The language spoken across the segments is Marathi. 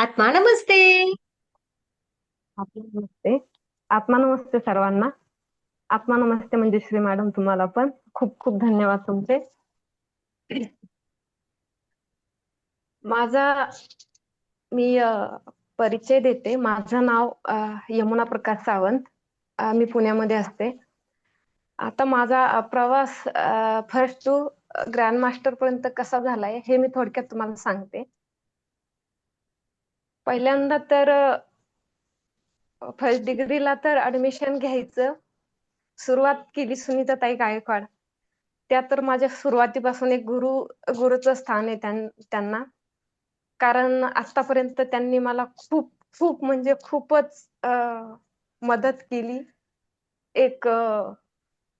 आत्मा नमस्ते. आत्मा नमस्ते. आत्मा नमस्ते सर्वांना. आत्मा नमस्ते म्हणजे श्री मॅडम तुम्हाला पण. खूप खूप धन्यवाद तुमचे. माझा मी परिचय देते. माझं नाव यमुना प्रकाश सावंत. मी पुण्यामध्ये असते. आता माझा प्रवास फर्स्ट टू ग्रँड मास्टर पर्यंत कसा झालाय हे मी थोडक्यात तुम्हाला सांगते. पहिल्यांदा तर फर्स्ट डिग्रीला तर ऍडमिशन घ्यायचं. सुरुवात केली सुनीताताई गायकवाड. त्या तर माझ्या सुरुवातीपासून एक गुरु गुरुचं स्थान आहे त्यांना. कारण आतापर्यंत त्यांनी मला खूप खूप म्हणजे खूपच मदत केली. एक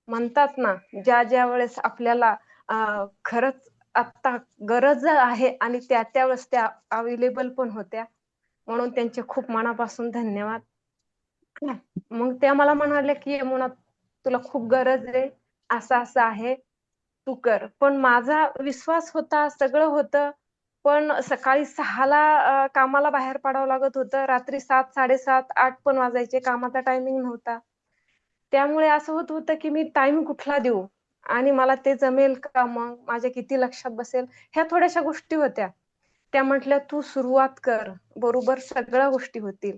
म्हणतात ना ज्या ज्या वेळेस आपल्याला खरंच आता गरज आहे आणि त्या त्यावेळेस त्या अवेलेबल पण होत्या. म्हणून त्यांचे खूप मनापासून धन्यवाद. मग त्या मला म्हणाले की यमुना तुला खूप गरज आहे. असं असं आहे. तू कर. पण माझा विश्वास होता सगळं होतं. पण सकाळी सहाला कामाला बाहेर पडावं लागत होतं. रात्री सात साडेसात आठ पण वाजायचे. कामाचा टायमिंग नव्हता. त्यामुळे असं होत होतं की मी टाइम कुठला देऊ? आणि मला ते जमेल का मग? माझ्या किती लक्षात बसेल? ह्या थोड्याशा गोष्टी होत्या. त्या म्हटल्या तू सुरुवात कर. बरोबर सगळ्या गोष्टी होतील.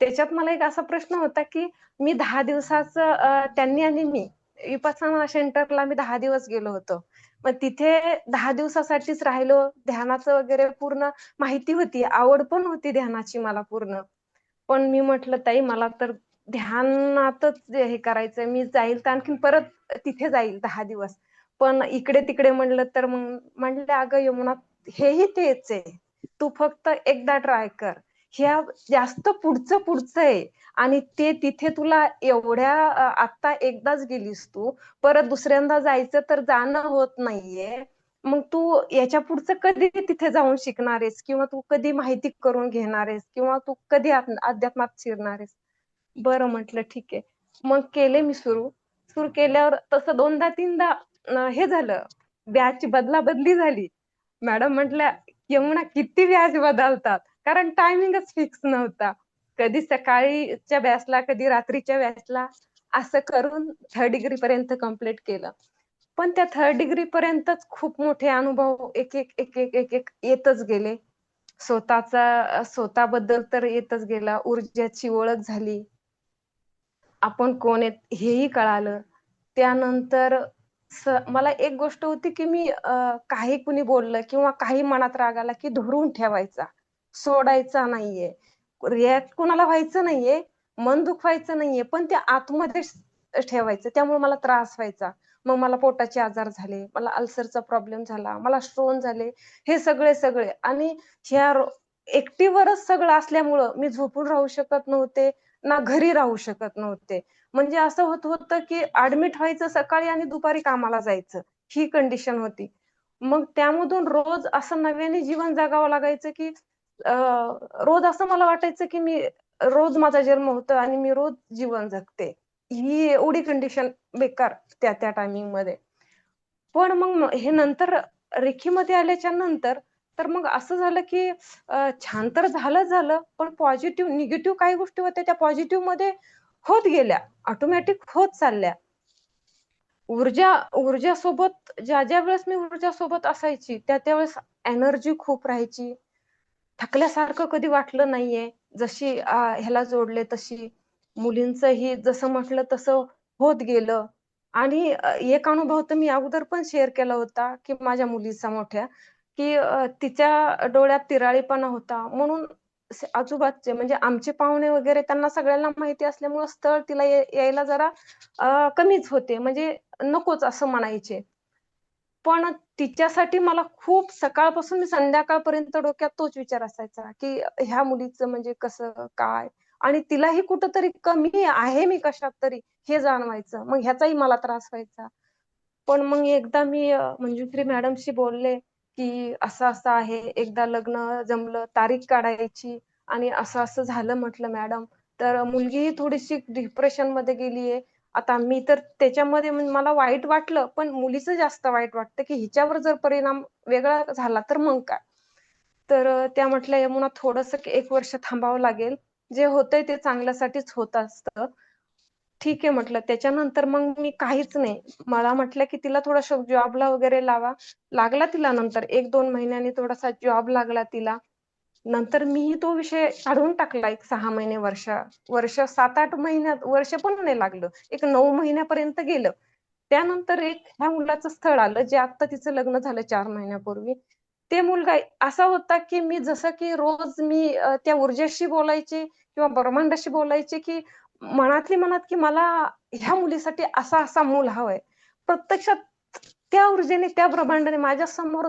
त्याच्यात मला एक असा प्रश्न होता की मी दहा दिवसाचं त्यांनी आणि मी विपासना सेंटरला मी दहा दिवस गेलो होतो. मग तिथे दहा दिवसासाठीच राहिलो. ध्यानाचं वगैरे पूर्ण माहिती होती. आवड पण होती ध्यानाची मला पूर्ण. पण मी म्हटलं ताई मला तर ध्यानातच हे करायचंय मी जाईल तर आणखीन परत तिथे जाईल दहा दिवस. पण इकडे तिकडे म्हणलं तर मग म्हणलं अगं यमुनात हेही तेच आहे. तू फक्त एकदा ट्राय कर. ह्या जास्त पुढचं पुढचं आहे. आणि ते तिथे तुला एवढ्या आता एकदाच गेलीस तू. परत दुसऱ्यांदा जायचं तर जाणं होत नाहीये. मग तू याच्या पुढचं कधी तिथे जाऊन शिकणार आहेस? किंवा तू कधी माहिती करून घेणार आहेस? किंवा तू कधी अध्यात्मात शिरणार आहेस? बरं म्हटलं ठीक आहे. मग केले मी सुरू. सुरू केल्यावर तसं दोनदा तीनदा हे झालं. बॅच बदला बदली झाली. मॅडम म्हटल्या यमुना किती व्याज बदलतात? कारण टायमिंगच फिक्स नव्हता. कधी सकाळीच्या बॅचला कधी रात्रीच्या बॅचला असं करून थर्ड डिग्री पर्यंत कंप्लीट केलं. पण त्या थर्ड डिग्री पर्यंतच खूप मोठे अनुभव एक एक एक एक एक एक येतच गेले. स्वतःचा स्वतःबद्दल तर येतच गेला. ऊर्जाची ओळख झाली. आपण कोण आहेत हेही कळालं. त्यानंतर स- मला एक गोष्ट होती की मी काही कुणी बोललं किंवा काही मनात राग आला की धरून ठेवायचा सोडायचा नाहीये. रिॲक्ट कुणाला व्हायचं नाहीये मन दुखवायचं नाहीये पण ते आतमध्ये ठेवायचं त्यामुळे मला त्रास व्हायचा. मग मला पोटाचे आजार झाले मला अल्सरचा प्रॉब्लेम झाला मला स्ट्रोन झाले हे सगळे सगळे. आणि ह्या रो- एकटीवरच सगळं असल्यामुळं मी झोपून राहू शकत नव्हते ना घरी राहू शकत नव्हते. म्हणजे असं होत होतं की ऍडमिट व्हायचं सकाळी आणि दुपारी कामाला जायचं. ही कंडिशन होती. मग त्यामधून रोज असं नव्याने जीवन जगावं लागायचं की रोज असं मला वाटायचं की मी रोज माझा जन्म होतो आणि मी रोज जीवन जगते. ही एवढी कंडिशन बेकार त्या त्या टायमिंगमध्ये. पण मग हे नंतर रेखीमध्ये आल्याच्यानंतर तर मग असं झालं की छान तर झालं झालं पण पॉझिटिव्ह निगेटिव्ह काही गोष्टी होत्या. त्या पॉझिटिव्हमध्ये होत गेल्या ऑटोमॅटिक होत चालल्या. ऊर्जा ऊर्जा सोबत ज्या ज्या वेळेस मी ऊर्जा सोबत असायची त्या त्यावेळेस एनर्जी खूप राहायची. थकल्यासारखं कधी वाटलं नाहीये. जशी ह्याला जोडले तशी. मुलींचंही जसं म्हटलं तसं होत गेलं. आणि एक अनुभव तर मी अगोदर पण शेअर केला होता की माझ्या मुलीचा मोठ्या की तिच्या डोळ्यात तिराळीपणा होता. म्हणून आजूबाजचे म्हणजे आमचे पाहुणे वगैरे त्यांना सगळ्यांना माहिती असल्यामुळे स्थळ तिला यायला जरा कमीच होते. म्हणजे नकोच असं म्हणायचे. पण तिच्यासाठी मला खूप सकाळपासून संध्याकाळपर्यंत डोक्यात तोच विचार असायचा की ह्या मुलीचं म्हणजे कसं काय? आणि तिलाही कुठंतरी कमी आहे मी कशात तरी हे जाणवायचं. मग ह्याचाही मला त्रास व्हायचा. पण मग एकदा मी मंजुश्री मॅडमशी बोलले. की असं असं आहे. एकदा लग्न जमलं तारीख काढायची आणि असं असं झालं म्हटलं मॅडम तर मुलगीही थोडीशी डिप्रेशनमध्ये गेलीये आता मी तर त्याच्यामध्ये मला वाईट वाटलं पण मुलीचं जास्त वाईट वाटतं की हिच्यावर जर परिणाम वेगळा झाला तर मग काय? तर त्या म्हटल्या यमुना थोडस एक वर्ष थांबावं लागेल. जे होतंय ते चांगल्यासाठीच होत असतं. ठीक आहे म्हटलं. त्याच्यानंतर मग मी काहीच नाही. मला म्हटलं की तिला थोडस जॉबला वगैरे लावा. लागला तिला नंतर. एक दोन महिन्यांनी थोडासा जॉब लागला तिला. नंतर मीही तो विषय काढून टाकला एक सहा महिने वर्ष. वर्ष सात आठ महिन्यात वर्ष पण नाही लागलं. एक नऊ महिन्यापर्यंत गेलं. त्यानंतर एक ह्या मुलाचं स्थळ आलं जे आता तिचं लग्न झालं चार महिन्यापूर्वी. ते मुलगा असा होता की मी जसं की रोज मी त्या ऊर्जेशी बोलायचे किंवा ब्रह्मांडाशी बोलायचे की मनातली मनात की मला ह्या मुलीसाठी असा असा मूल हवंय. प्रत्यक्षात त्या ऊर्जेने त्या ब्रह्मांडाने माझ्यासमोर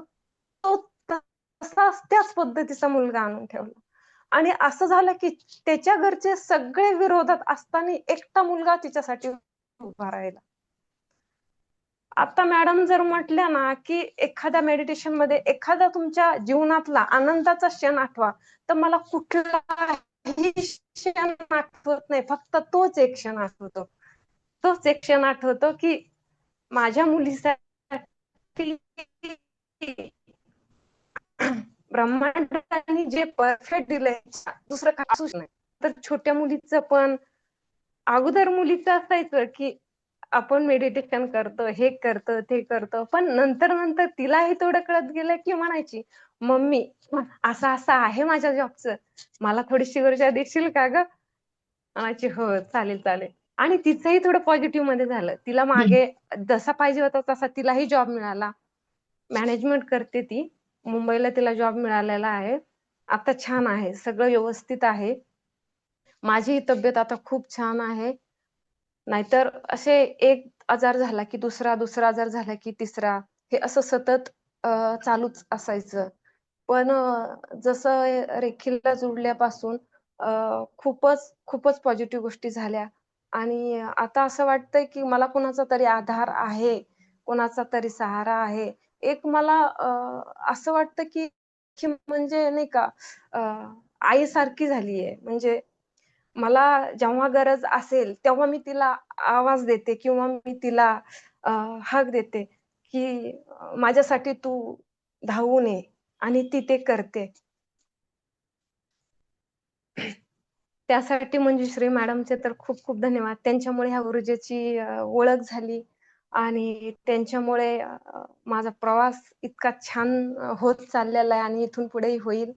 तो तसाच त्याच पद्धतीचा मुलगा आणून ठेवला. आणि असं झालं की त्याच्या घरचे सगळे विरोधात असताना एकटा मुलगा तिच्यासाठी उभा राहिला. आता मॅडम जर म्हटल्या ना की एखाद्या मेडिटेशनमध्ये एखादा तुमच्या जीवनातला आनंदाचा क्षण आठवा तर मला कुठला क्षण आठवत नाही. फक्त तोच एक क्षण आठवतो. तोच एक क्षण आठवतो की माझ्या मुलीसाठी ब्रह्मांडाने जे परफेक्ट दिलंय दुसरं काय असूच नाही. तर छोट्या मुलीचं पण अगोदर मुलीचं असायचं की आपण मेडिटेशन करतो हे करतो ते करतो. पण नंतर नंतर तिलाही थोडं कळत गेलं की म्हणायची मम्मी असं असं आहे माझ्या जॉबचं मला थोडीशी ऊर्जा देशील का ग? म्हणायची हो चालेल चालेल. आणि तिचंही थोडं पॉझिटिव्हमध्ये झालं. तिला मागे जसा पाहिजे होता तसा तिलाही जॉब मिळाला. मॅनेजमेंट करते ती. मुंबईला तिला जॉब मिळालेला आहे. आता छान आहे. सगळं व्यवस्थित आहे. माझी तब्येत आता खूप छान आहे. नाहीतर असे एक आजार झाला की दुसरा दुसरा आजार झाला की तिसरा. हे असं सतत चालूच असायचं. पण जसं रेखीलला जुडल्यापासून खूपच खूपच पॉझिटिव्ह गोष्टी झाल्या. आणि आता असं वाटतंय की मला कोणाचा तरी आधार आहे कोणाचा तरी सहारा आहे. एक मला असं वाटतं की म्हणजे नाही का आईसारखी झालीये. म्हणजे मला जेव्हा गरज असेल तेव्हा मी तिला आवाज देते किंवा मी तिला हक देते की माझ्यासाठी तू धावून ये आणि ती ते करते. त्यासाठी म्हणजे श्री मॅडमचे तर खूप खूप धन्यवाद. त्यांच्यामुळे ह्या ऊर्जेची ओळख झाली आणि त्यांच्यामुळे माझा प्रवास इतका छान होत चाललेला आहे आणि इथून पुढेही होईल.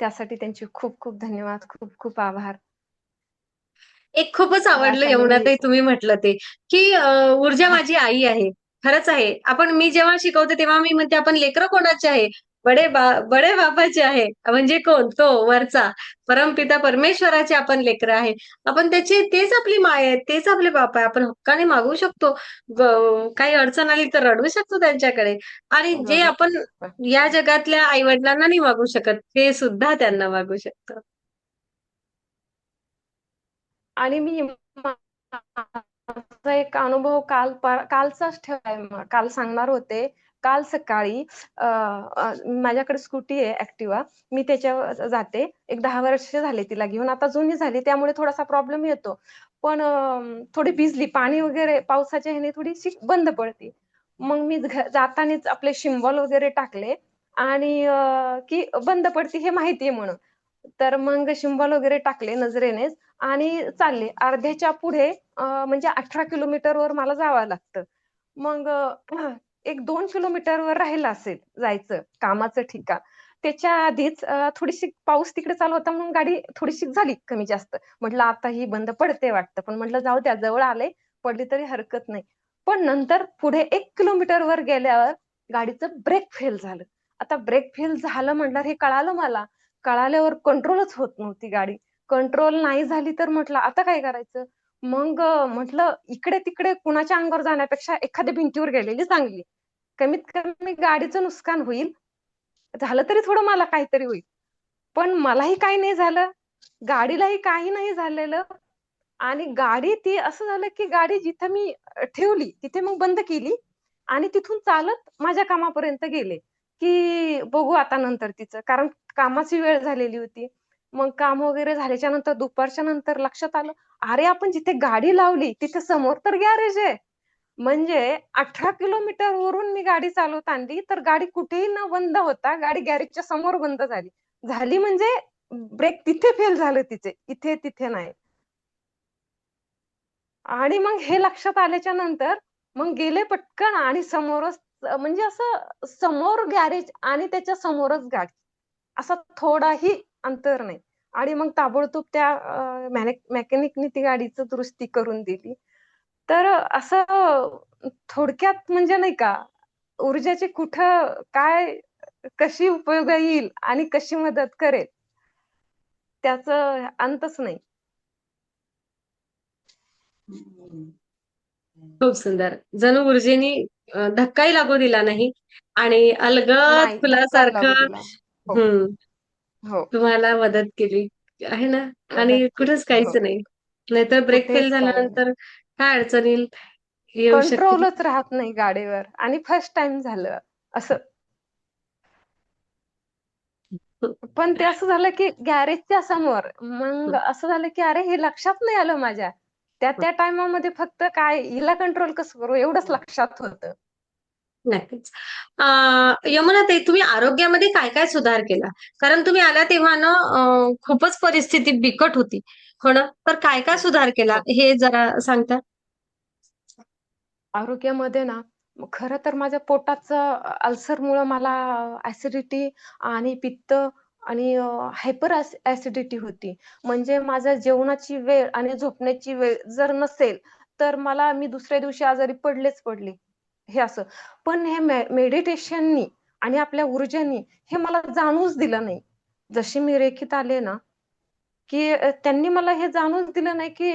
त्यासाठी त्यांचे खूप खूप धन्यवाद. खूप खूप आभार. एक खूपच आवडलं यमुनाताई तुम्ही म्हटलं ते की ऊर्जा माझी आई आहे. खरंच आहे. आपण मी जेव्हा शिकवते तेव्हा मी म्हणते आपण लेकरं कोणाचे आहे? बडे बा बडे बापाचे आहे. म्हणजे कोण? तो वरचा. परमपिता परमेश्वराचे आपण लेकर आहे. आपण त्याचे तेच आपली माय आहे तेच आपले बाप आहे आपण हक्काने मागू शकतो. काही अडचण आली तर रडवू शकतो त्यांच्याकडे. आणि जे आपण या जगातल्या आई वडिलांना नाही मागू शकत ते सुद्धा त्यांना मागू शकतो. आणि मी माझा एक अनुभव काल कालचाच ठेवाय काल सांगणार होते. काल सकाळी माझ्याकडे स्कूटी आहे ऍक्टिवा मी त्याच्यावर जाते. एक दहा वर्ष झाले तिला घेऊन. आता जुनी झाली त्यामुळे थोडासा प्रॉब्लेम येतो. पण थोडी भिजली. पाणी वगैरे पावसाच्या ह्याने थोडीशी बंद पडते. मग मी जातानीच आपले शिंबॉल वगैरे टाकले. आणि की बंद पडते हे माहितीये म्हणून. तर मग शिंबॉल वगैरे टाकले नजरेनेच आणि चालले. अर्ध्याच्या पुढे म्हणजे अठरा किलोमीटर वर मला जावं लागतं. मग एक दोन किलोमीटर वर राहिलं असेल जायचं कामाचं ठिकाण. त्याच्या आधीच थोडीशी पाऊस तिकडे चालू होता म्हणून गाडी थोडीशी झाली कमी जास्त. म्हटलं आता ही बंद पडते वाटतं पण म्हटलं जाऊ त्या जवळ आले पडली तरी हरकत नाही. पण नंतर पुढे एक किलोमीटर वर गेल्यावर गाडीचं ब्रेक फेल झालं. आता ब्रेक फेल झालं म्हटलं हे कळालं मला. कळाल्यावर कंट्रोलच होत नव्हती गाडी. कंट्रोल नाही झाली तर म्हटलं आता काय करायचं? मग म्हटलं इकडे तिकडे कुणाच्या अंगावर जाण्यापेक्षा एखाद्या भिंतीवर गेलेली चांगली. कमीत कमी गाडीचं नुकसान होईल. झालं तरी थोडं मला काहीतरी होईल. पण मलाही काही नाही झालं. गाडीलाही काही नाही झालेलं. आणि गाडी ती असं झालं की गाडी जिथं मी ठेवली तिथे मग बंद केली. आणि तिथून चालत माझ्या कामापर्यंत गेले. की बघू आता नंतर तिचं. कारण कामाची वेळ झालेली होती. मग काम वगैरे झाल्याच्यानंतर दुपारच्या नंतर लक्षात आलं अरे आपण जिथे गाडी लावली तिथे समोर तर गॅरेज आहे. म्हणजे अठरा किलोमीटर वरून मी गाडी चालवत आणली तर गाडी कुठेही न बंद होता गाडी गॅरेजच्या समोर बंद झाली. झाली म्हणजे ब्रेक तिथे फेल झालं तिचे इथे तिथे नाही. आणि मग हे लक्षात आल्याच्यानंतर मग गेले पटकन आणि समोरच म्हणजे असं समोर गॅरेज आणि त्याच्या समोरच गाडी. असा थोडाही अंतर नाही. आणि मग ताबडतोब त्या मेकॅनिकने ती गाडीचं दुरुस्ती करून दिली. तर असं थोडक्यात म्हणजे नाही का ऊर्जाची कुठं काय कशी उपयोग येईल आणि कशी मदत करेल त्याच अंतच नाही. खूप सुंदर. जणू ऊर्जेनी धक्काही लागू दिला नाही आणि अलगद फुलासारखं. हो. हम्म. हो. तुम्हाला मदत केली. आहे ना? आणि कुठंच. काहीच हो. नाही. नाहीतर ब्रेक कुठेच फेल नाही. झाल्यानंतर काय अडचण येईल? येऊ शकते. कंट्रोलच राहत नाही गाडीवर. आणि फर्स्ट टाइम झालं. असं. पण ते असं झालं की गॅरेजच्या समोर. मग असं झालं की अरे हे लक्षात नाही आलं माझ्या. त्या त्या टायमामध्ये फक्त काय हिला कंट्रोल कसं करू? एवढंच लक्षात होतं. नक्कीच. अं, यमुना तुम्ही आरोग्यामध्ये काय काय सुधार केला? कारण तुम्ही आल्या तेव्हा ना खूपच परिस्थिती बिकट होती. हो ना? तर काय काय सुधार केला? हे जरा सांगता? आरोग्यामध्ये ना खर तर माझ्या पोटाचं अल्सरमुळं मला ऍसिडिटी आणि पित्त आणि हायपर ऍसिडिटी होती. म्हणजे माझ्या जेवणाची वेळ आणि झोपण्याची वेळ जर नसेल तर मला मी दुसऱ्या दिवशी आजारी पडलेच पडले. हे असं. पण हे मेडिटेशननी आणि आपल्या ऊर्जेनी हे मला जाणूच दिलं नाही. जशी मी रेखीत आले ना की त्यांनी मला हे जाणून दिलं नाही की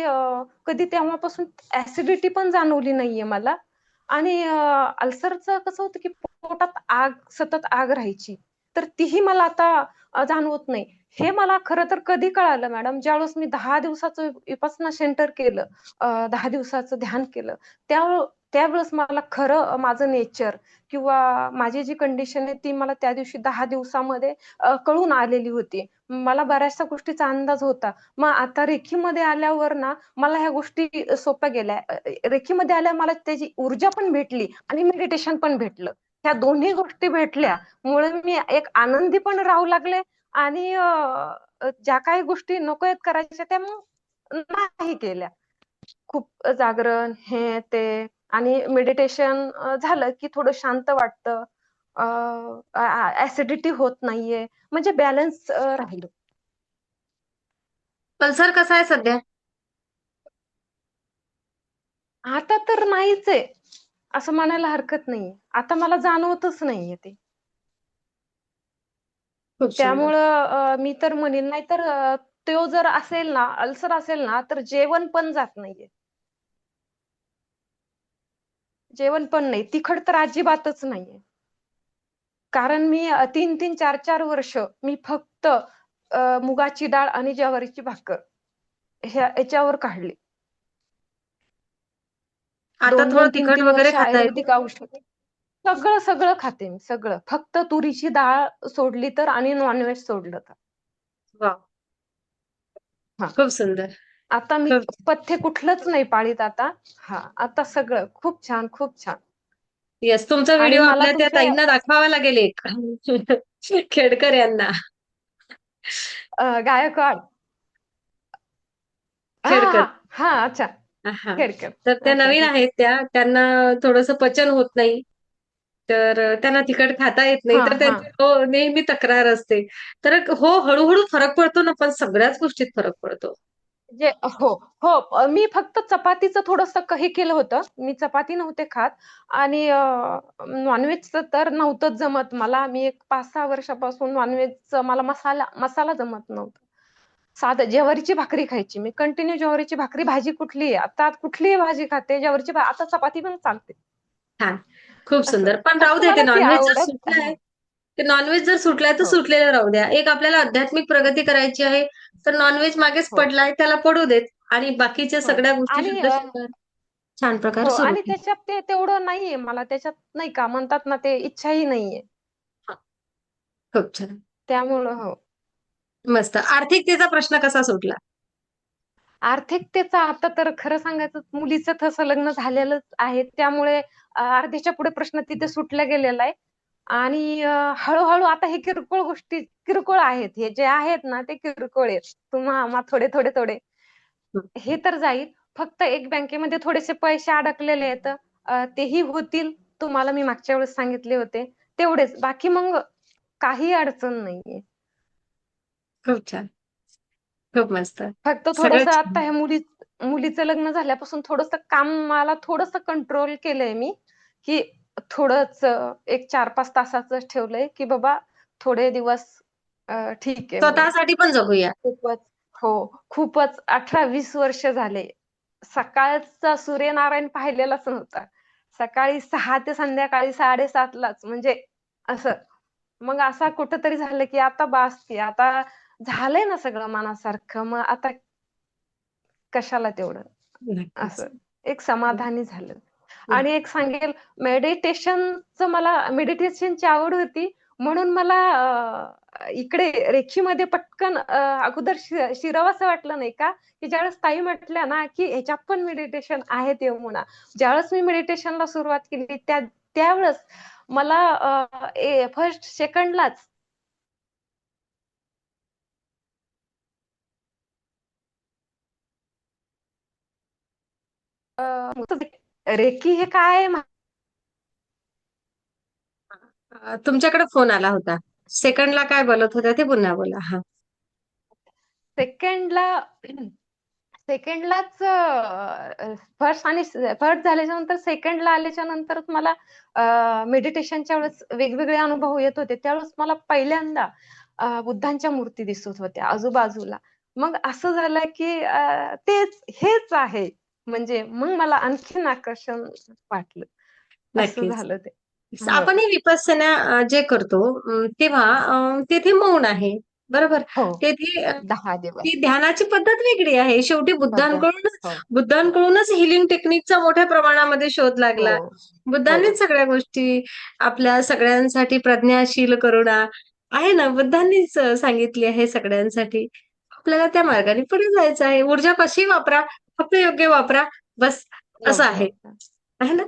कधी तेव्हापासून ऍसिडिटी पण जाणवली नाहीये मला. आणि अल्सरचं कसं होतं की पोटात आग सतत आग राहायची. तर तीही मला आता जाणवत नाही. हे मला खरं तर कधी कळालं मॅडम? ज्यावेळेस मी दहा दिवसाचं उपासना सेंटर केलं दहा दिवसाचं ध्यान केलं त्या त्यावेळेस मला खरं माझं नेचर किंवा माझी जी कंडिशन आहे ती मला त्या दिवशी दहा दिवसामध्ये कळून आलेली होती. मला बऱ्याचशा गोष्टीचा अंदाज होता. मग आता रेखीमध्ये आल्यावर ना मला ह्या गोष्टी सोप्या गेल्या. रेखीमध्ये आल्या मला त्याची ऊर्जा पण भेटली आणि मेडिटेशन पण भेटलं. ह्या दोन्ही गोष्टी भेटल्या. मुळे मी एक आनंदी पण राहू लागले आणि ज्या काही गोष्टी नको आहेत करायच्या त्या मग नाही केल्या. खूप जागरण हे ते आणि मेडिटेशन झालं की थोडं शांत वाटतं. ऍसिडिटी होत नाहीये. म्हणजे बॅलन्स राहिलं. पल्सर कसा आहे सध्या? आता तर नाहीच आहे. असं म्हणायला हरकत नाहीये. आता मला जाणवतच नाहीये ते. त्यामुळं मी तर म्हणेन नाही तर अं, तो जर असेल ना अल्सर असेल ना तर जेवण पण जात नाहीये. जेवण पण नाही. तिखट तर अजिबातच नाहीये. कारण मी तीन तीन चार चार वर्ष मी फक्त मुगाची डाळ आणि ज्वारीची भाकर ह्या याच्यावर काढली. आयुर्वेदिक औषध? सगळं सगळं खाते मी सगळं. फक्त तुरीची डाळ सोडली तर आणि नॉनव्हेज सोडलं तर. खूप सुंदर. आता मी पथ्य कुठलंच नाही पाळीत आता. हा. आता सगळं खूप छान खूप छान. येस तुमचा व्हिडिओ आपल्या त्या ताईंना दाखवावा लागेल एक. खेडकर यांना. गायकवाड खेडकर. हा अच्छा. खेडकर. तर त्या नवीन आहेत त्या. त्यांना थोडंसं पचन होत नाही. तर त्यांना तिखट खाता येत नाही. तर त्यांची हो नेहमी तक्रार असते. तर हो हळूहळू फरक पडतो ना पण सगळ्याच गोष्टीत फरक पडतो. जे हो हो मी फक्त चपातीचं थोडस हे केलं होतं. मी चपाती नव्हते खात आणि नॉनव्हेजचं तर नव्हतंच जमत मला. मी एक पाच सहा वर्षापासून नॉनव्हेजचं मला मसाला मसाला जमत नव्हता. साधं ज्वारीची भाकरी खायची. मी कंटिन्यू ज्वारीची भाकरी भाजी कुठली आहे आता कुठलीही भाजी खाते? ज्वारीची आता चपाती पण चालते. छान. खूप सुंदर. पण राहू दे ते नॉनव्हेज जर आवडत? सुटलंय ते नॉनव्हेज जर सुटलाय तर हो. सुटलेलं राहू द्या. एक आपल्याला आध्यात्मिक प्रगती करायची आहे. तर नॉनव्हेज मागेच हो. पडलाय त्याला पडू देत. आणि बाकीच्या हो. सगळ्या गोष्टी आणि शुद्ध अ, शुद्ध छान प्रकार हो सुरू आणि त्याच्यात ते तेवढं नाहीये मला त्याच्यात नाही का म्हणतात ना ते इच्छाही नाहीये. खूप छान. त्यामुळं हो. मस्त. आर्थिकतेचा प्रश्न कसा सुटला? आर्थिकतेचा आता तर खरं सांगायचं मुलीचं तसं लग्न झालेलंच आहे. त्यामुळे अ, अर्ध्याच्या पुढे प्रश्न तिथे सुटला गेलेला आहे. आणि अ, हळूहळू आता हे किरकोळ गोष्टी किरकोळ आहेत. हे जे आहेत ना ते किरकोळ आहेत. तुम्हा थोडे थोडे थोडे. हे. तर जाईल. फक्त एक बँकेमध्ये थोडेसे पैसे अडकलेले आहेत. अ, तेही होतील. तुम्हाला मी मागच्या वेळेस सांगितले होते. तेवढेच. बाकी मग काही अडचण नाहीये. खूप छान. खूप मस्त. फक्त थोडस. आता हे मुली मुलीचं लग्न झाल्यापासून थोडस काम मला थोडस कंट्रोल केलंय मी. की थोडंच एक चार पाच तासाच ठेवलंय की बाबा थोडे दिवस ठीक आहे. स्वतःसाठी पण जगूया. खूपच हो खूपच अठरा वीस वर्ष झाले. सकाळचा सूर्यनारायण पाहिलेलाच नव्हता. सकाळी सहा ते संध्याकाळी साडेसातलाच म्हणजे असं. मग असा कुठंतरी झालं की आता बास की आता झालंय ना सगळं मनासारखं मग आता कशाला तेवढं. असं. एक समाधानी झालं. आणि एक सांगेल मेडिटेशनचं मला मेडिटेशनची आवड होती. म्हणून मला इकडे रेखीमध्ये पटकन अगोदर शि- शिरावं असं वाटलं नाही का? की ज्यावेळेस ताई म्हटल्या ना की ह्याच्यात पण मेडिटेशन आहे ते म्हणा. ज्यावेळेस मी मेडिटेशनला सुरुवात केली त्या त्यावेळेस मला फर्स्ट सेकंडलाच रेकी हे काय आहे अ, तुमच्याकडे फोन आला होता. सेकंडला काय बोलत होत्या ते पुन्हा बोला. हा. सेकंडला सेकंडलाच फर्स्ट आणि फर्स्ट झाल्याच्यानंतर सेकंडला आल्याच्या नंतरच मला मेडिटेशनच्या वेळेस वेगवेगळे अनुभव येत होते. त्यावेळेस मला पहिल्यांदा अं, बुद्धांच्या मूर्ती दिसत होत्या आजूबाजूला. मग असं झालं की अं, तेच हेच आहे. म्हणजे मग मला आणखीन आकर्षण वाटलं. असं झालं ते. हो. आपण हे अ, जे करतो तेव्हा तेथे मौन आहे. बरोबर? हो. तेथे ती ध्यानाची पद्धत वेगळी आहे. शेवटी बुद्धांकडूनच हो. बुद्धांकडूनच हिलिंग टेक्निकचा मोठ्या प्रमाणामध्ये शोध लागला. हो. बुद्धांनीच सगळ्या गोष्टी आपल्या सगळ्यांसाठी प्रज्ञाशील करुणा आहे ना? बुद्धांनीच सांगितली आहे सगळ्यांसाठी. आपल्याला त्या मार्गाने पुढे जायचं आहे. ऊर्जा कशी वापरा? फक्त योग्य वापरा. बस असं आहे. ना?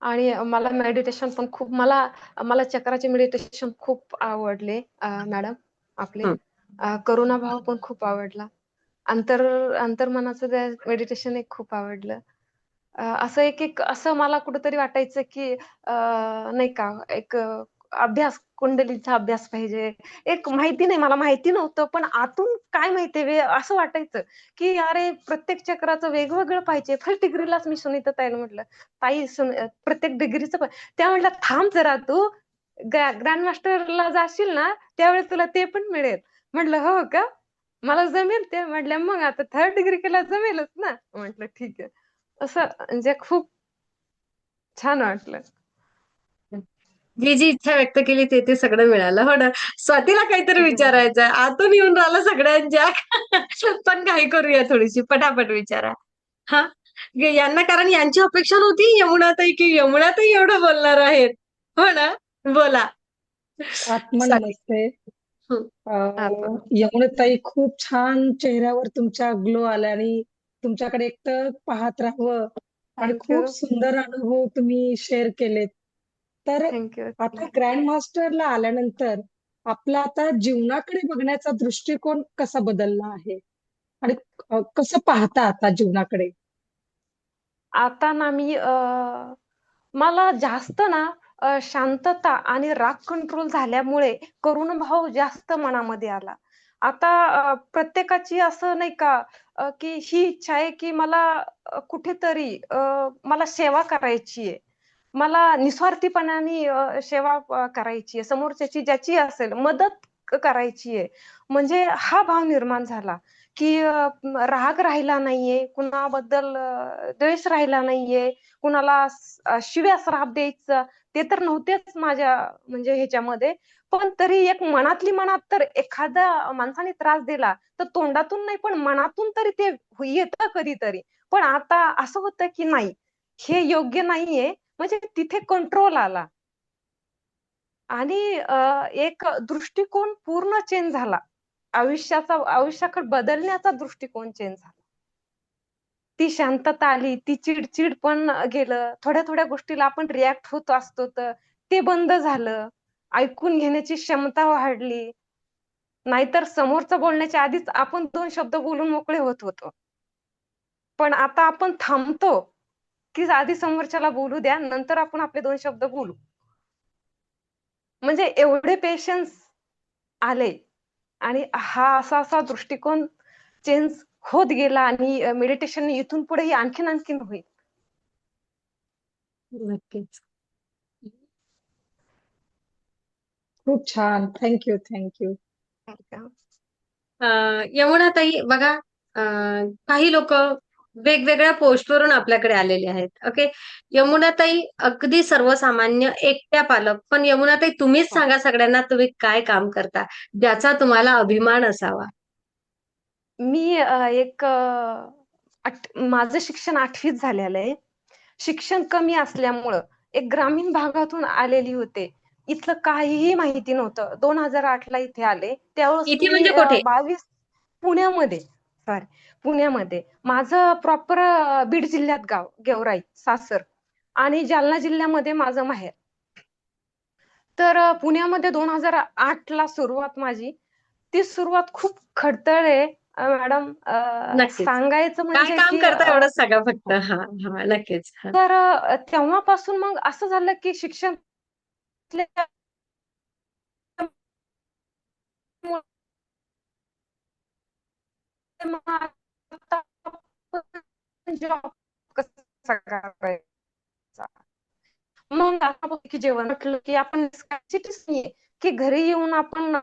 आणि मला मेडिटेशन पण खूप मला मला चक्राचे मेडिटेशन खूप आवडले मॅडम आपले. करुणा भाव पण खूप आवडला. अंतर अंतर्मनाचं मेडिटेशन एक खूप आवडलं. असं एक एक असं मला कुठंतरी वाटायचं की नाही का एक अभ्यास कुंडलीचा अभ्यास पाहिजे. एक माहिती नाही मला माहिती नव्हतं पण आतून काय माहितीये वे- असं वाटायचं की अरे प्रत्येक चक्राचं वेगवेगळं पाहिजे. फर्स्ट डिग्रीलाच मी सुनीता ताईला म्हटलं ताई सुन- प्रत्येक डिग्रीचं त्या म्हटलं थांब जरा तू. ग्रँड मास्टरला जाशील ना त्यावेळेस तुला ते पण मिळेल. म्हटलं हो का? मला जमेल ते? म्हटलं मग आता थर्ड डिग्री केला जमेलच ना. म्हटलं ठीक आहे. असं म्हणजे खूप छान वाटलं. जी जी इच्छा व्यक्त केली ते ते सगळं मिळालं. हो ना. स्वातीला काहीतरी. विचारायचं आहे आतून येऊन राहिलं सगळ्यांच्या. पण काही करूया थोडीशी. पटापट विचारा. हा? गे- यांना कारण यांची अपेक्षा नव्हती. यमुनाताई की यमुनाताई एवढं बोलणार आहेत. हो ना? बोला. आत्मा स्वाती. नमस्ते. हं. अं, यमुनाताई खूप छान चेहऱ्यावर तुमच्या ग्लो आला आणि तुमच्याकडे एकटक पाहत राहावं. आणि खूप सुंदर अनुभव तुम्ही शेअर केलेत. तर आता ग्रँड मास्टरला आल्यानंतर आपला आता जीवनाकडे बघण्याचा दृष्टिकोन कसा बदलला आहे? आणि कसं पाहता आता जीवनाकडे? आता ना मी मला जास्त ना शांतता आणि राग कंट्रोल झाल्यामुळे करुणाभाव जास्त मनामध्ये आला. आता प्रत्येकाची असं नाही का की ही इच्छा आहे की मला कुठेतरी मला सेवा करायची आहे. मला निस्वार्थीपणाने सेवा करायची आहे. समोरच्याची ज्याची असेल मदत करायची आहे. म्हणजे हा भाव निर्माण झाला की राग राहिला नाहीये कुणाबद्दल द्वेष राहिला नाहीये कुणाला शिव्या श्राप द्यायचं ते तर नव्हतेच माझ्या म्हणजे ह्याच्यामध्ये. पण तरी एक मनातली मनात तर एखाद्या माणसाने त्रास दिला तर तोंडातून नाही पण मनातून तरी ते येतं कधीतरी. पण आता असं होतं की नाही हे योग्य नाहीये. म्हणजे तिथे कंट्रोल आला. आणि एक दृष्टिकोन पूर्ण चेंज झाला. आयुष्याचा आयुष्याकडे बदलण्याचा दृष्टिकोन चेंज झाला. ती शांतता आली ती चिडचिड पण गेलं. थोड्या थोड्या गोष्टीला आपण रिॲक्ट होत असतो तर ते बंद झालं. ऐकून घेण्याची क्षमता वाढली. नाहीतर समोरचं बोलण्याच्या आधीच आपण दोन शब्द बोलून मोकळे होत होतो. पण आता आपण थांबतो. की आधी समोरच्याला बोलू द्या नंतर आपण आपले दोन शब्द बोलू. म्हणजे एवढे पेशन्स आले आणि हा असा असा दृष्टिकोन चेंज होत गेला आणि मेडिटेशन इथून पुढे आणखीन आणखीन होईल. नक्कीच. खूप छान. थँक्यू थँक्यू अं, यमुनाताई बघा अं, काही लोक वेगवेगळ्या पोस्टवरून आपल्याकडे आलेले आहेत. ओके यमुनाताई अगदी सर्वसामान्य एकट्या पालक. पण यमुनाताई तुम्हीच सांगा सगळ्यांना तुम्ही काय काम करता? ज्याचा तुम्हाला अभिमान असावा. मी एक माझं शिक्षण आठवीत झालेलं आहे. शिक्षण कमी असल्यामुळं एक ग्रामीण भागातून आलेली होते. इथलं काहीही माहिती नव्हतं. दोन हजार आठ ला इथे आले. त्यावेळेस म्हणजे? बावीस पुण्यामध्ये. सॉरी पुण्यामध्ये. माझं प्रॉपर बीड जिल्ह्यात गाव गेवराई सासर आणि जालना जिल्ह्यामध्ये माझं माहेर. तर पुण्यामध्ये दोन हजार आठ ला सुरुवात माझी. ती सुरुवात खूप खडतर आहे. मॅडम. सांगायचं काय म्हणजे फक्त? नक्कीच. तर तेव्हापासून मग असं झालं की शिक्षण जॉब कसा करायचा मग की जेवण म्हटलं की आपण की घरी येऊन आपण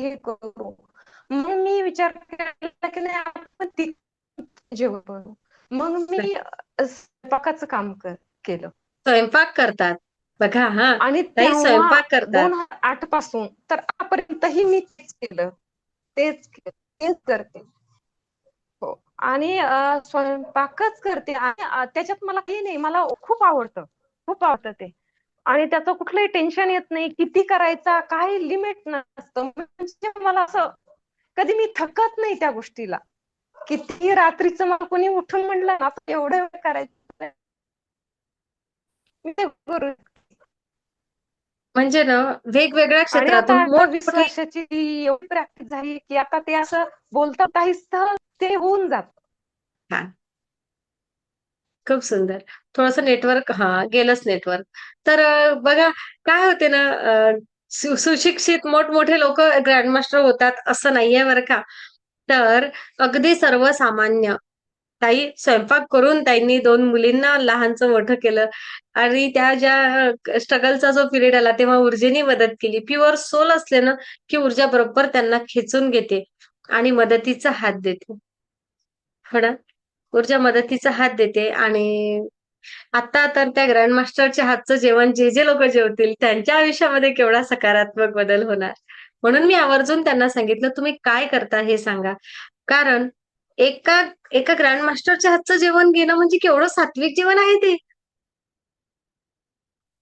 हे करू. मग मी विचार केला की नाही आपण जेवण बनवू मग मी स्वयंपाकाचं काम कर केलं. स्वयंपाक करतात. बघा हा. आणि स्वयंपाक करतात. आठपासून तर आतापर्यंतही मी तेच केलं. तेच केलं. तेच करते. हो. आणि स्वयंपाकच करते. आणि त्याच्यात मला काही नाही मला खूप आवडतं. खूप आवडतं ते. आणि त्याचं कुठलंही टेन्शन येत नाही. किती करायचा काही लिमिट नसतं. म्हणजे मला असं कधी मी थकत नाही त्या गोष्टीला. किती रात्रीचं मला कोणी उठून म्हणलं ना एवढं वेळ करायचं म्हणजे ना वेगवेगळ्या क्षेत्रातून वीस वर्षाची एवढी प्रॅक्टिस झाली की आता ते असं बोलता काही सहज ते होऊन जात. हा. खूप सुंदर. थोडंसं नेटवर्क हा गेलंच नेटवर्क तर बघा काय होते ना सुशिक्षित मोठमोठे लोक ग्रँडमास्टर होतात असं नाहीये बरं का. तर अगदी सर्वसामान्य ताई स्वयंपाक करून त्यांनी दोन मुलींना लहानचं मोठं केलं. आणि त्या ज्या स्ट्रगलचा जो पिरियड आला तेव्हा ऊर्जेने मदत केली. प्युअर सोल असले ना की ऊर्जा बरोबर त्यांना खेचून घेते आणि मदतीचा हात देते. हो ना? ऊर्जा मदतीचा हात देते आणि आता तर त्या ग्रँड मास्टरच्या हातचं जेवण जे जे लोक जेवतील त्यांच्या आयुष्यामध्ये केवढा सकारात्मक बदल होणार? म्हणून मी आवर्जून त्यांना सांगितलं तुम्ही काय करता हे सांगा. कारण एका एका ग्रँडमास्टरच्या हातचं जेवण घेणं म्हणजे केवढं सात्विक जेवण आहे ते.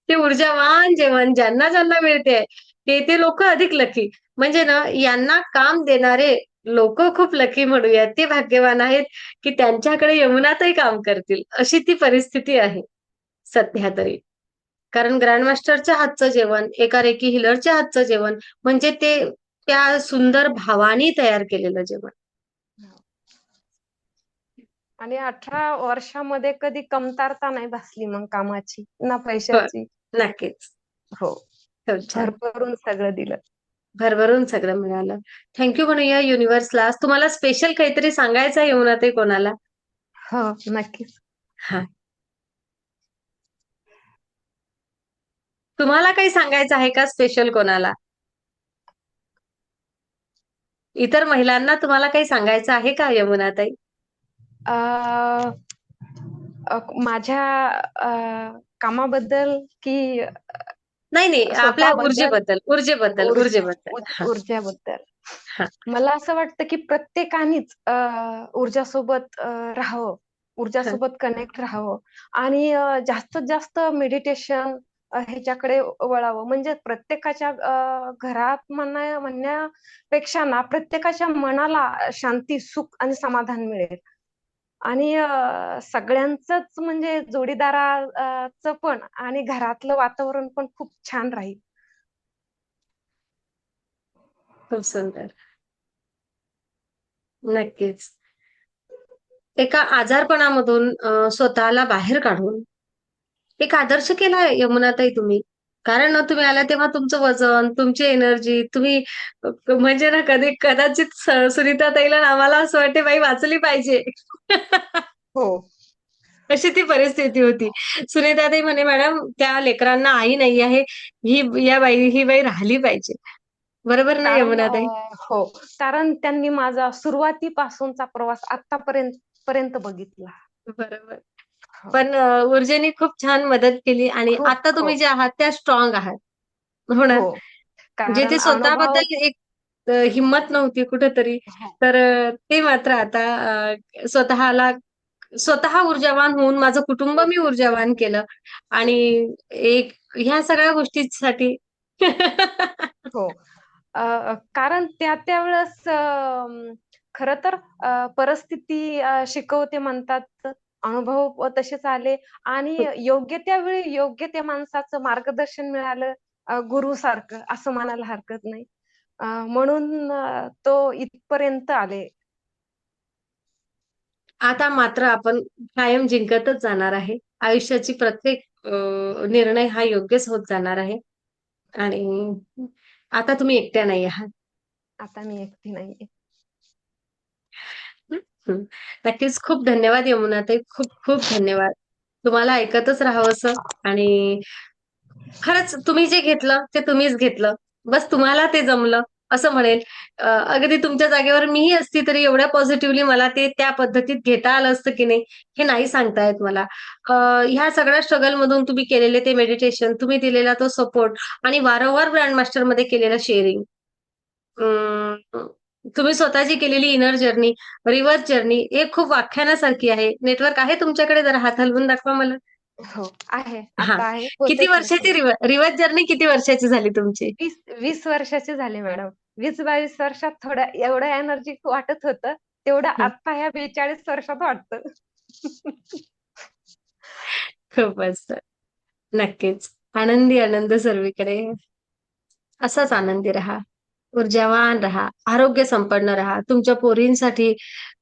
ते ऊर्जावान जेवण ज्यांना ज्यांना मिळते ते ते लोक अधिक लकी म्हणजे ना यांना काम देणारे लोक खूप लकी म्हणूयात. ते भाग्यवान आहेत की त्यांच्याकडे यमुनातही काम करतील. अशी ती परिस्थिती आहे. सध्या तरी. कारण ग्रँडमास्टरच्या हातचं जेवण एका रेकी हिलरच्या हातचं जेवण म्हणजे ते त्या सुंदर भावानी तयार केलेलं जेवण. आणि अठरा वर्षामध्ये कधी कमतरता नाही भासली मग कामाची ना पैशाची. नक्कीच. हो. छान. भरभरून सगळं दिलं. भरभरून सगळं मिळालं. थँक्यू म्हणूया युनिव्हर्सला तुम्हाला स्पेशल काहीतरी सांगायचं आहे यमुनाताई कोणाला? हो नक्कीच. हा. तुम्हाला काही सांगायचं आहे का स्पेशल कोणाला? इतर महिलांना तुम्हाला काही सांगायचं आहे का यमुनाताई? माझ्या कामाबद्दल की नाही नाही आपल्या? ऊर्जेबद्दल ऊर्जेबद्दल ऊर्जा- ऊर्जेबद्दल ऊर्ज-. ऊर्जाबद्दल. मला असं वाटतं की प्रत्येकानेच अ, ऊर्जासोबत अ, राहावं ऊर्जासोबत कनेक्ट राहावं आणि जास्तीत जास्त मेडिटेशन ह्याच्याकडे वळावं म्हणजे प्रत्येकाच्या घरात म्हणण्या म्हणण्यापेक्षा ना प्रत्येकाच्या मनाला शांती, सुख आणि समाधान मिळेल. आणि सगळ्यांचंच म्हणजे जोडीदाराचं पण आणि घरातलं वातावरण पण खूप छान राहील. खूप सुंदर. नक्कीच. एका आजारपणामधून स्वतःला बाहेर काढून एक आदर्श केला यमुनाताई तुम्ही. कारण ना तुम्ही आल्या तेव्हा तुमचं वजन, तुमची एनर्जी तुम्ही म्हणजे ना कधी कदाचित स सुनीताताईला आणि आम्हाला असं वाटते बाई वाचली पाहिजे. हो. अशी ती परिस्थिती होती. सुनीताताई म्हणे, "मॅडम त्या लेकरांना आई नाही आहे. ही या बाई ही बाई राहिली पाहिजे." बरोबर ना कारण यमुनाताई? अ, हो. कारण त्यांनी माझा सुरुवातीपासूनचा प्रवास आत्तापर्यंत पर्यंत बघितला. बरोबर. हो. पण ऊर्जेने खूप छान मदत केली आणि आता तुम्ही हो. जे आहात त्या स्ट्रॉंग आहात. हो ना? हो. म्हणजे अनुभव स्वतःबद्दल एक हिंमत नव्हती कुठेतरी. तर ते मात्र आता स्वतःला स्वतः ऊर्जावान होऊन माझं कुटुंब मी ऊर्जावान केलं आणि एक ह्या सगळ्या गोष्टींसाठी हो. कारण त्या त्यावेळेस खरं तर परिस्थिती शिकवते म्हणतात. अनुभव तसेच आले आणि योग्य त्या वेळी योग्य त्या माणसाचं मार्गदर्शन मिळालं अ, गुरुसारखं असं म्हणायला हरकत नाही. म्हणून तो इथपर्यंत आले. आता मात्र आपण कायम जिंकतच जाणार आहे. आयुष्याची प्रत्येक निर्णय हा योग्यच होत जाणार आहे आणि आता तुम्ही एकट्या नाही आहात. आता मी एकटी नाहीये. हं. नक्कीच खूप धन्यवाद यमुनाताई. खूप खूप धन्यवाद. तुम्हाला ऐकतच राहावंसं आणि खरंच तुम्ही जे घेतलं ते तुम्हीच घेतलं. बस तुम्हाला ते जमलं असं म्हणेल. अ, अगदी तुमच्या जागेवर मीही असती तरी एवढ्या पॉझिटिव्हली मला ते त्या पद्धतीत घेता आलं असतं की नाही, हे नाही सांगता येत मला. अ, ह्या सगळ्या स्ट्रगलमधून तुम्ही केलेले ते मेडिटेशन, तुम्ही दिलेला तो सपोर्ट आणि वारंवार ग्रँड मास्टरमध्ये केलेलं शेअरिंग. अं, तुम्ही स्वतःची केलेली इनर जर्नी, रिव्हर्स जर्नी हे खूप व्याख्यानासारखी आहे. नेटवर्क आहे तुमच्याकडे? जरा हात हलवून दाखवा मला. हो, आहे. हां. किती वर्षाची रिव्हर्स जर्नी किती वर्षाची झाली तुमची? 20 20 वर्षाची झाली मॅडम. 20-22 वर्षात थोडं एवढं एनर्जी वाटत होतं, तेवढं. आता ह्या 42 वर्षात वाटतं. खूपच. नक्कीच. आनंदी आनंद सर्वीकडे. असाच आनंदी राहा. ऊर्जावान राहा. आरोग्य संपन्न राहा. तुमच्या पोरींसाठी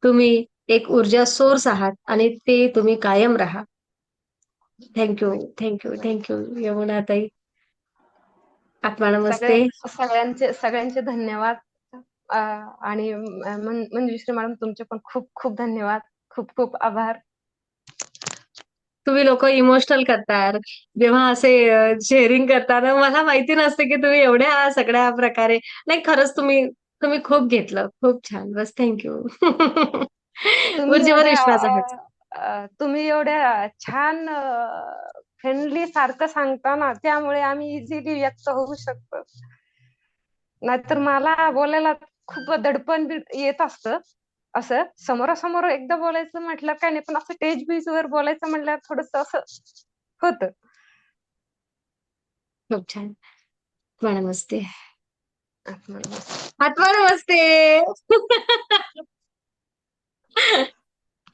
तुम्ही एक ऊर्जा सोर्स आहात आणि ते तुम्ही कायम राहा. Thank you, thank you, thank you यमुनाताई. आत्मा नमस्ते. सगळ्यांचे सगळ्यांचे धन्यवाद. आणि मंजुश्री मॅडम तुमचे पण खूप खूप धन्यवाद. खूप खूप आभार. तुम्ही लोकं इमोशनल करताय. जेव्हा असे शेअरिंग करता ना, मला माहिती नसतं की तुम्ही एवढ्या सगळ्या प्रकारे नाही खरंच तुम्ही तुम्ही खूप घेतलं. खूप छान. बस थँक यू. तुम्ही ऊर्जेवर विश्वास. अ, तुम्ही एवढ्या छान फ्रेंडली सारखं सांगता ना, त्यामुळे आम्ही इझिली व्यक्त होऊ शकतो. नाहीतर मला बोलायला खूप दडपण येत असतं. असं समोरासमोर एकदा बोलायचं म्हटलं काही नाही, पण असं स्टेज-बीजवर बोलायचं म्हटल्यावर थोडंसं असं होतं. खूप छान. आत्मा नमस्ते. आत्मा नमस्ते.